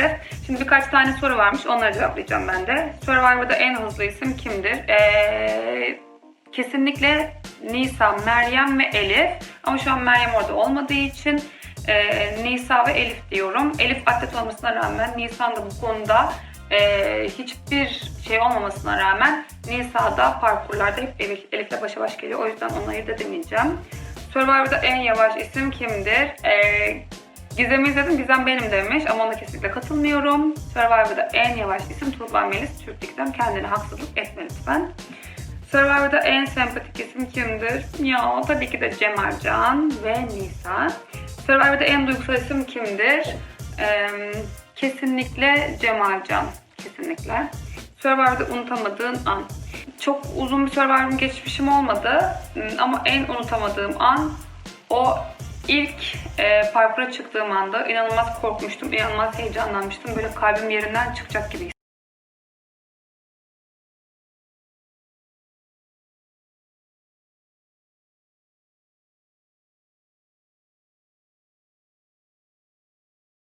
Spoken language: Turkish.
maalesef. Şimdi birkaç tane soru varmış. Onları cevaplayacağım ben de. Survivor'da en hızlı isim kimdir? Ee, kesinlikle Nisa, Meryem ve Elif. Ama şu an Meryem orada olmadığı için e, Nisa ve Elif diyorum. Elif atlet olmasına rağmen Nisa'nın da bu konuda e, hiçbir şey olmamasına rağmen Nisa da parkurlarda hep Elif, Elif'le başa baş geliyor. O yüzden onları da demeyeceğim. Survivor'da en yavaş isim kimdir? Ee, Gizem'i izledim. Gizem benim demiş ama ona kesinlikle katılmıyorum. Survivor'da en yavaş isim Tuğba Melis Türk'ten kendine haksızlık etme lütfen. Survivor'da en sempatik isim kimdir? Ya tabii ki de Cemalcan ve Nisa. Survivor'da en duygusal isim kimdir? Ee, kesinlikle Cemalcan. Kesinlikle. Survivor'da unutamadığın an. Çok uzun bir Survivor'ın geçmişim olmadı. Ama en unutamadığım an o ilk e, parkura çıktığım anda inanılmaz korkmuştum, inanılmaz heyecanlanmıştım. Böyle kalbim yerinden çıkacak gibi